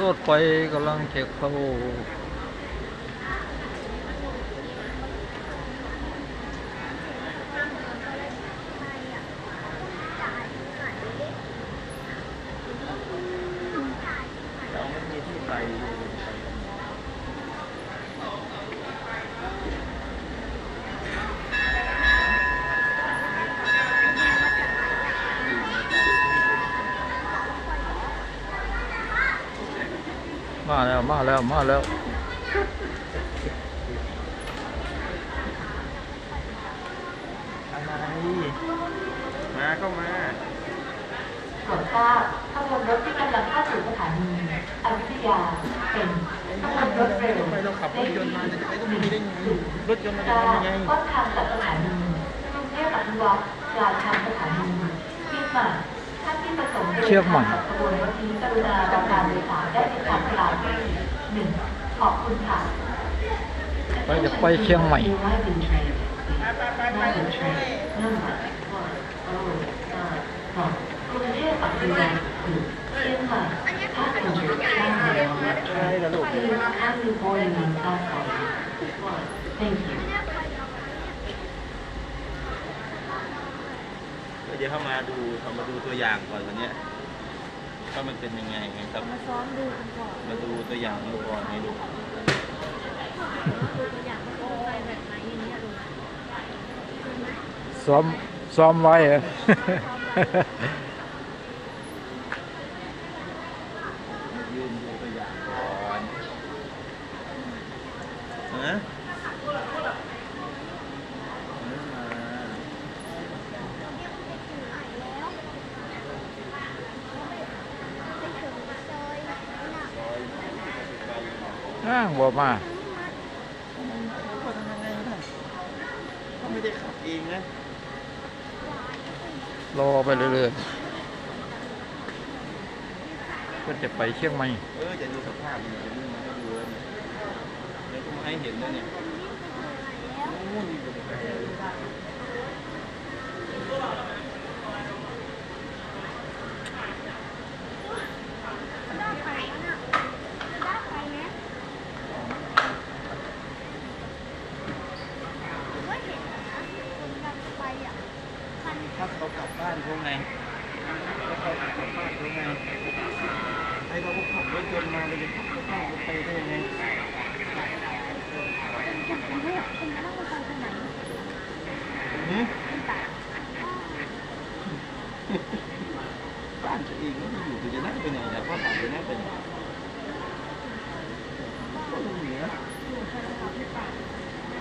รถไฟกำลังจะเข้า เราไม่มีที่ไป มาแล้วมาแล้วมาแล้วอะไรมาก็มาโปรดทราบขบวนรถที่กำลังเข้าสู่สถานีอยุธยาเป็นขบวนรถเร็วทำไมเราขับรถยนต์มาจะใช้ตรงนี้ได้ไงรถยนต์มันจะเก้าทำยังไงต้นทางจากสถานีกรุงเทพอภิวัตรปลายทางสถานีเชียงใหม่ท่านที่ประสงค์เดินเชียงใหม่ทางกับขบวนรถนี้กรุณารับ ไปจะไปเชียงใหม่กรุงเทพอภิวัตรถึงเชียงใหม่ถ้าคุณอยู่ข้างเดียวใช่แล้วลูก Please kindly boarding on platform one. Thank you. เดี๋ยวเข้ามาดูเอามาดูตัวอย่างก่อนวันเนี้ยว่ามันเป็นยังไงไงครับ มาซ้อมดูกันก่อน มาดูตัวอย่างดูก่อนให้ดู ซ้อมซ้อมไว้เหรอยืนดูตัวอย่างก่อนฮะมาอ้างบ่มาเขาทำยังไงล่ะเขา ไม่ได้ขับเองนะรอไปเรื่อยๆก็จะไปเชียงใหม่ เออจะดูสภาพมันจะนี่มาให้ดูแล้วเนี่ยเดี๋ยวก็มาให้เห็นแล้วเนี่ยนู่นอยู่ไกลเลย ได้ไปนะได้ไปนะก็เห็นนะคนกันไปอะคัน ถ้า เขากลับบ้านเขาไงถ้เขากลับบ้านเขาไงให้เขาขับรถยนต์มาเลยขับรถไปได้ยังไงหืมบ้านตัวเองก็ไม่อยู่ตัวจะนั่งไปไหนล่ะพ่อถามจะนั่งไปไหนก็ลงเหนือ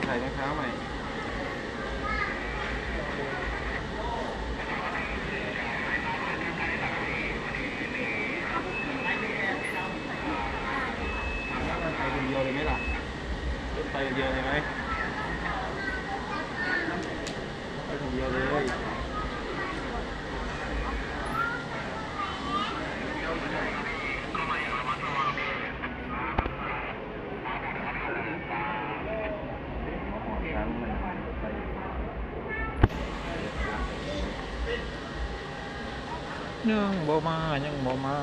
ใส่รองเท้าใหม่แล้วมันไปคนเดียวเลยไหมล่ะรถ ไปเดียวเลยไหมไปคนเดียวเลยยังบ่มายังบ่มา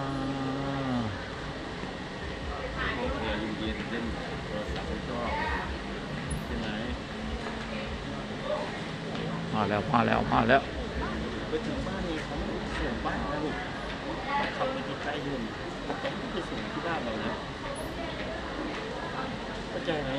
โอเคเย็นๆเล่นโทรศัพท์ไม่ชอบใช่ไหม มาแล้วมาแล้วมาแล้วไปถึงบ้านนี่เขาส่งบ้านนะลูกขับไปใกล้นู่นเขาไม่ได้ส่งที่บ้านเรานะเข้าใจไหม